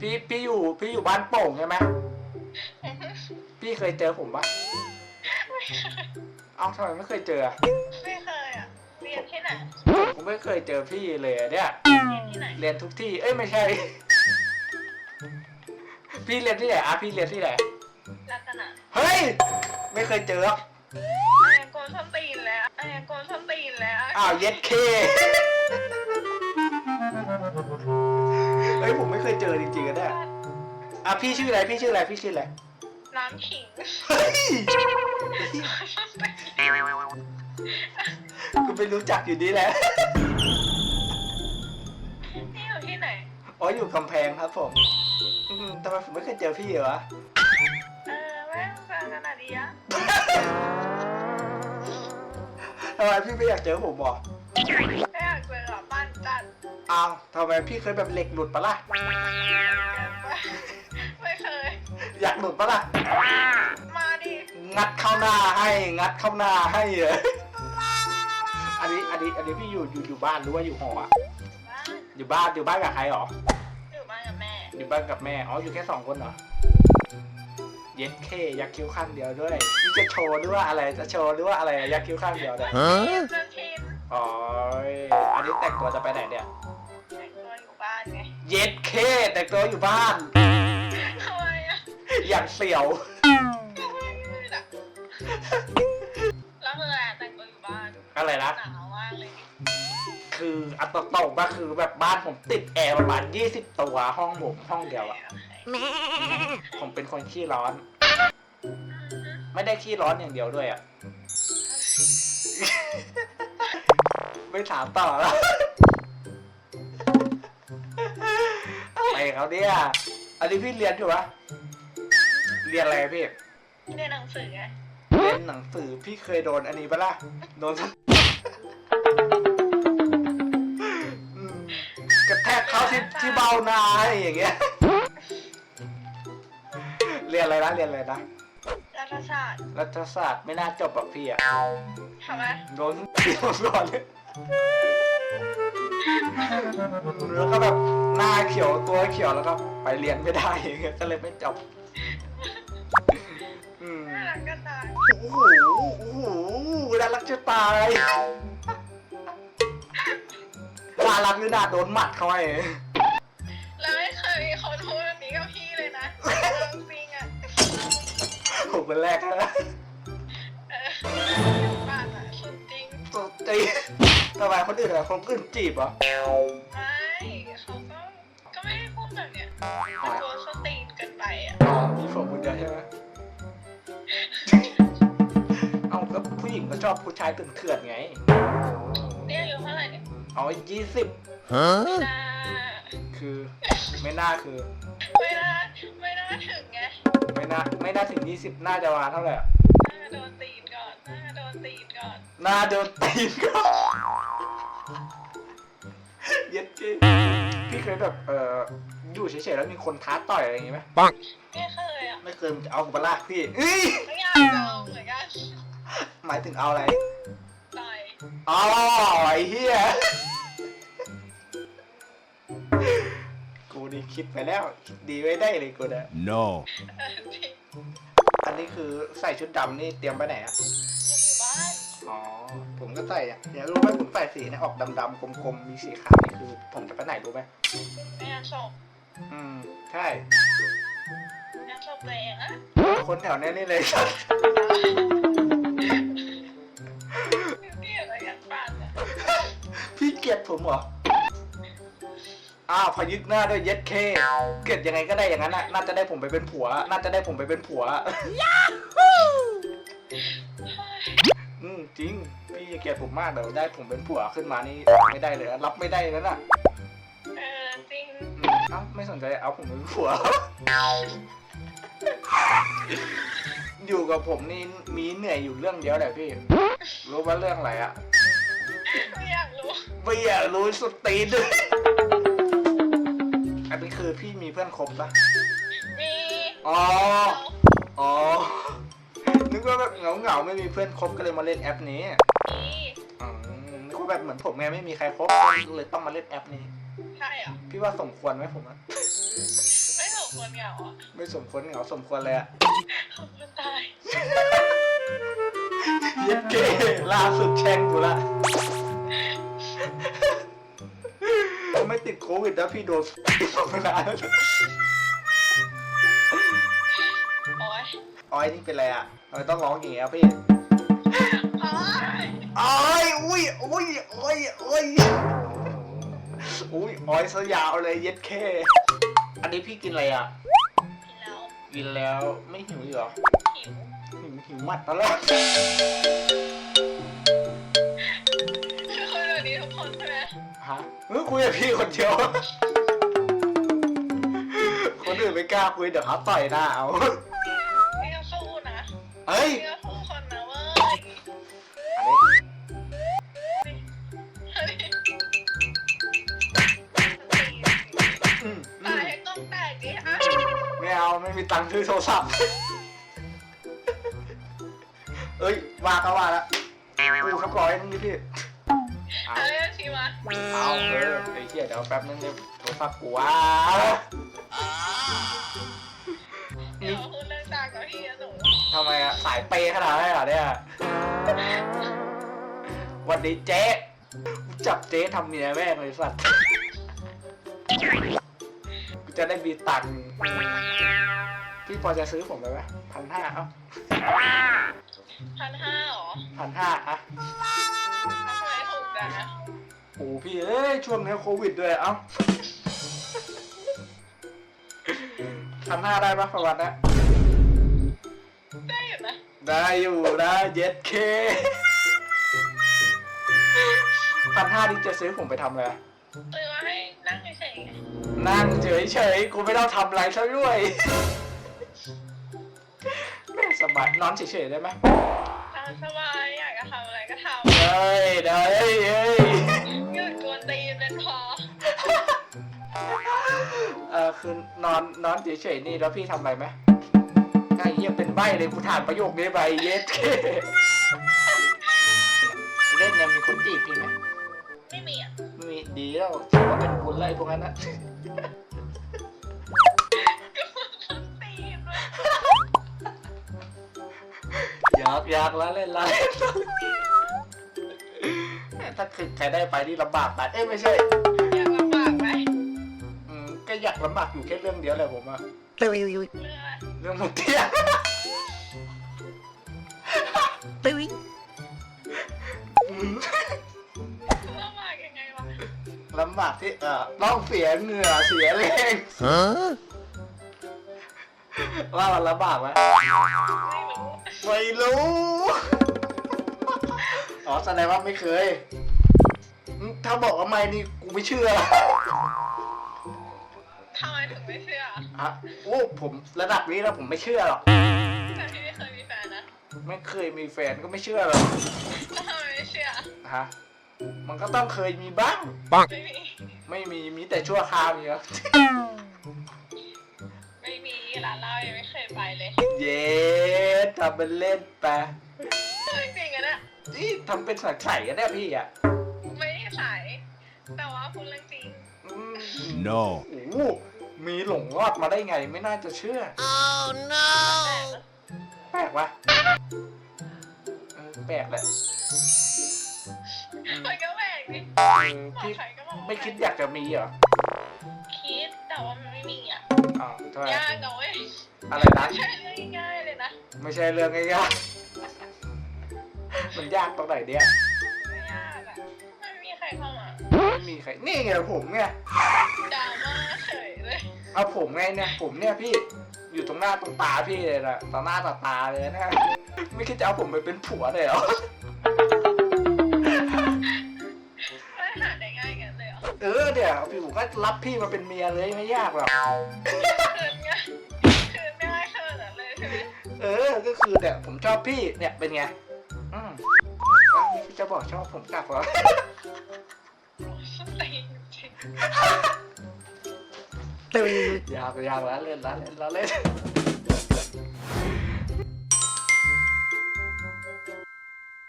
พี่พี่อยู่พี่อยู่บ้านโป่งใช่ไหมพี่เคยเจอผมปะเอ้าทำไมไม่เคยเจออะไม่เคยอะเรียนที่ไหนผมไม่เคยเจอพี่เลยอะเนี่ย เรียนที่ไหนเรียนทุกที่ เอ้ยไม่ใช่ พี่เรียนที่ไหนอะพี่เรียนที่ไหนรัตนะเฮ้ย ไม่เคยเจอไอ้โกนส้นตีนแล้วไอ้โกนส้นตีนแล้วอ้าวเย็ดเค เฮ้ยผมไม่เคยเจอจริงๆอะเนี่ยอะพี่ชื่ออะไรพี่ชื่ออะไรพี่ชื่ออะไรน้ำขิงเฮ้ยกูไม่รู้จักอยู่ดีแหละนี่อยู่ที่ไหนอ๋ออยู่กำแพงครับผมอืมทำไมผมไม่เคยเจอพี่เหรอเออแม่งฟังกันอะดีอะทำไมพี่ไม่อยากเจอผมบอกไม่อยากเจออะบ้านจัด อ้าวทำไมพี่เคยแบบเหล็กหลุดปะล่ะ ไม่เคย อยากหลุดปะล่ะ มาดิงัดเข้าหน้าให้ งัดเข้าหน้าให้เหรออันนี้ อันนี้ อันนี้พี่อยู่ อยู่ อยู่บ้านหรือว่าอยู่หออะบ้านอยู่บ้าน อยู่บ้านกับใครหรอ อยู่บ้านกับแม่ อยู่บ้านกับแม่ อ๋อ อยู่แค่สองคนเหรอ เย็ดเคยักคิ้วข้างเดียวด้วยนี่จะโชว์หรือว่าอะไร จะโชว์หรือว่าอะไรยักคิ้วข้างเดียวเนี่ยชินจนชินอ๋อ อันนี้แต่งตัวจะไปไหนเนี่ย เย็ดเคแต่งตัวอยู่บ้าน ทำไมอะอย่างเสี่ยวก็ไม่มืดอะแล้วคืออะไรแต่งตัวอยู่บ้านอะไรนะ หนาวมากเลยคืออัตโตกก็คือแบบบ้านผมติดแอร์ประมาณ20 ตัวห้องผมห้องเดียวอะผมเป็นคนขี้ร้อน ไม่ได้ขี้ร้อนอย่างเดียวด้วยอะ ไม่ถามต่อแล้ว อะไรเขาเนี่ยอันนี้พี่เรียนอยู่ปะเรียนอะไรพี่ เรียนหนังสือไงเรียนหนังสือพี่เคยโดนอันนี้ปะล่ะ โดนอืมกระแทกเข้าที่ที่เบ้าหน้าอะไรอย่างเงี้ย เรียนอะไรนะ เรียนอะไรนะ รัฐศาสตร์รัฐศาสตร์ไม่น่าจบแบบพี่อะทำไมโดนตีผมก่อนเลยแล้วก็แบบหน้า เขียวตัวเขียวแล้วก็ไปเรียนไม่ได้อย่างเงี้ยก็เลยไม่จบอืมน่ารักก็ตายโอ้โหโอ้โหน่ารักจะตายน่ารักหรือน่าโดนหมัดเขาไอ้แล้วไม่เคยมีคนพูดแบบนี้กับพี่เลยนะจริงๆอะผมคนแรกนะเออบ้านอะสุดจริงตกใจทำไมคนอื่นอะคนอื่นจีบเหรอไชอบผู้ชายตึงเถื่อนไงเนี่ยอายุเท่าไหร่เนี่ยเอายี่สิบไม่น่าคือไม่น่าคือ ไม่น่าไม่น่าถึงไงไม่น่าไม่น่าถึงยี่สิบน่าจะมาเท่าไหร่อะน่าโดนตีนก่อนน่าโดนตีนก่อนน่าโดนตีนก็เย็ดจริงพี่เคยแบบเอ่ออยู่เฉยๆแล้วมีคนท้าต่อยอะไรอย่างงี้ไหมไม่เคยอะไม่เคยจะเอาผมมาลากพี่เอ้ย ไม่อยากลองเหมือนกัน หมายถึงเอาอะไร ต่อยอ๋อไอ้เหี้ย กูนี่คิดไปแล้วคิดดีไว้ได้เลยกูนะ No. เออจริงอันนี้คือใส่ชุดดำนี่เตรียมไปไหนอะอยู่บ้านอ๋อ ผมก็ใส่อะเนี่ยรู้ไหมผมใส่สีเนี่ยออกดำๆกลมๆ มีสีขาวนี่คือผมจะไปไหนรู้ไหมไม่อยากศพอืม ใช่ไม่อยากศพตัวเองอะคนแถวเนี้ยนี่เลย เกลียดผมเหรอ อ้าวพอยึดหน้าด้วยเย็ดเค เกลียดยังไงก็ได้อย่างนั้นน่ะ น่าจะได้ผมไปเป็นผัว น่าจะได้ผมไปเป็นผัว อืมจริง พี่เกลียดผมมากเดี๋ยวได้ผมเป็นผัวขึ้นมานี่ไม่ได้เลยนะรับไม่ได้แล้วน่ะเออจริงอืมเอ้าไม่สนใจเอาผมเป็นผัว อยู่กับผมนี่มีเหนื่อยอยู่เรื่องเดียวแหละพี่ รู้ว่าเรื่องอะไรอะไม่อยาก รู้ไม่อยากรู้สดตีนด้วยอันนี้คือพี่มีเพื่อนคบปะมีอ๋อ อ๋อ นึกว่าแบบเหงาเหงาๆไม่มีเพื่อนคบก็เลยมาเล่นแอปนี้มีอืมนึกว่าแบบเหมือนผมไงไม่มีใครคบเลยต้องมาเล่นแอปนี้ ใช่เหรอพี่ว่าสมควรไหมผมอะไควรเหงาอะไม่สมควรเหงาสมควรเลยอะสมควรตาย เย็ดเก้ล่าสุดแช่งกูละ วิดนะพี่โดนมานานแล้วโอ๊ยออยนี่เป็นไรอะทำไมต้องร้องอย่างเงี้ยพี่โอ๊ยออยอุ้ยอุ้ยอุ้ยอุ้ยอุ้ยออยซะยาวเลยเย็ดแค่อันนี้พี่กินอะไรอะ กินแล้วกินแล้วไม่หิวอีกเหรอหิว หิวหิวมัดตลอด ฮะเฮ้ยคุยกับพี่คนเดียว คนอื่นไม่กล้าคุยเดี๋ยวเขาต่อยหน้าเอาพี่ก็สู้นะเฮ้ย พี่ก็สู้คนนะเว้ยอันนี้เฮ้ยอืมอืตามยให้ต้องแตกดิอะไม่เอาไม่มีตังค์ซื้อโทรศัพท์ เอ้ยว่าก็ว่าละกูสักร้อยนึงดิพี่เอาอะไรนะชีมาเอาเออไอ้เหี้ยเดี๋ยวแป๊บนึงเนี่ยโทรศัพท์กูว้าเดี๋ยวพูดเรื่องต่างกับพี่นะหนูทำไมอะสายเปย์ขนาดนั้นเลยเหรอเนี่ยวันนี้เจ๊กูจับเจ๊ทำเมียแม่งเลยสัตว์กูจะได้มีตังค์พี่พอจะซื้อผมไปไหมพันห้าเอ้าพันห้าหรอพันห้าอะทำไมถูกจังอะ โอ้พี่เอ้ยช่วงนี้โควิดด้วยเอ้าพันห้าได้ปะประวัตินะได้อยู่นะได้อยู่นะเย็ดเคพันห้านี่จะซื้อผมไปทำอะไรอะซื้อมาให้นั่งเฉยๆไงนั่งเฉยๆกูไม่ต้องทำอะไรซะด้วยแม่งสบายนอนเฉยๆได้ไหมทำสบายอยากจะทำอะไรก็ทเฮ้ยเด้ยเฮ้ย เออคือนอนนอนเฉยๆนี่แล้วพี่ทำอะไรไหมไอ้เหี้ยเป็นใบเลยกูถามประโยคนี้ไปเย็ดเคเล่นเนี่ยมีคนจีบพี่ไหมไม่มีอะไม่มีดีแล้วถือว่าเป็นบุญเลยพวกนั้นนะกวนตีนด้วยอยากอยากแล้วเล่นแล้วเล่นแล้วถ้าคือใครได้ไปนี่ลำบากไปเอ้ยไม่ใช่ อืมก็อยากลำบากอยู่แค่เรื่องเดียวแหละผมอะเรื่องอะไรเรื่องมึงเตี้ยอืมลำบากยังไงวะลำบากที่เอ่อต้องเสียเหงื่อเสียแรง Huh? ว่ามันลำบากไหมไม่รู้ไม่รู้ อ๋อแสดงว่าไม่เคยอืมถ้าบอกว่าไม่นี่กูไม่เชื่อท ฮะโอ้ผมระดับนี้แล้วผมไม่เชื่อหรอก แต่พี่ไม่เคยมีแฟนนะไม่เคยมีแฟนก็ไม่เชื่อหรอกแล้วทำไมไม่เชื่อ ฮะ มันก็ต้องเคยมีบ้าง ไม่มี ไม่มีมีแต่ชั่วคราวนี่ครับไม่มีร้านเหล้ายังไม่เคยไปเลยเย้ทำเป็นเล่นไปจริงๆอะเนี่ยนี่ทำเป็นใส่กันได้พี่อะไม่ได้ใส่แต่ว่าพูดเรื่องจริงอืม No. โอ้โห มีหลงรอดมาได้ไงไม่น่าจะเชื่อ Oh แต่ no! แปลกวะเออแปลกแหละอืมมันก็แปลกดิเออบอกพี่ใครก็บอกไม่คิดอยากจะมีเหรอ คิดแต่ว่ามันไม่มีอะอ๋อทำไมยากนะเว้ยอะไรนะไม่ใช่เรื่องง่ายๆเลยนะ ไม่ใช่เรื่องง่ายๆมันยากตรงไหนเนี่ยไม่ย ม่มีใคร นี่ไงผมไงดราม่าเฉยเลยเอาผมไงเนี่ยผมเนี่ยพี่อยู่ตรงหน้าตรงตาพี่เลยนะต่อหน้าต่อตาเลยนะ ไม่คิดจะเอาผมไปเป็นผัวเลยเหรอไม่หาได้ง่ายกันเลยเหรอเออเดี๋ยวพี่ผมก็รับพี่มาเป็นเมียเลยไม่ยากหรอกคืนง่ายคืนง่ายขนาดนั้นเลยใช่ไหมเออ ก็คือเนี่ยผมชอบพี่เนี่ยเป็นไงอืมอ้าวนี่พี่จะบอกชอบผมกลับเหรอ สตีนจริงยาวไปยาวแล้วเล่นแล้วเล่นแล้วเล่น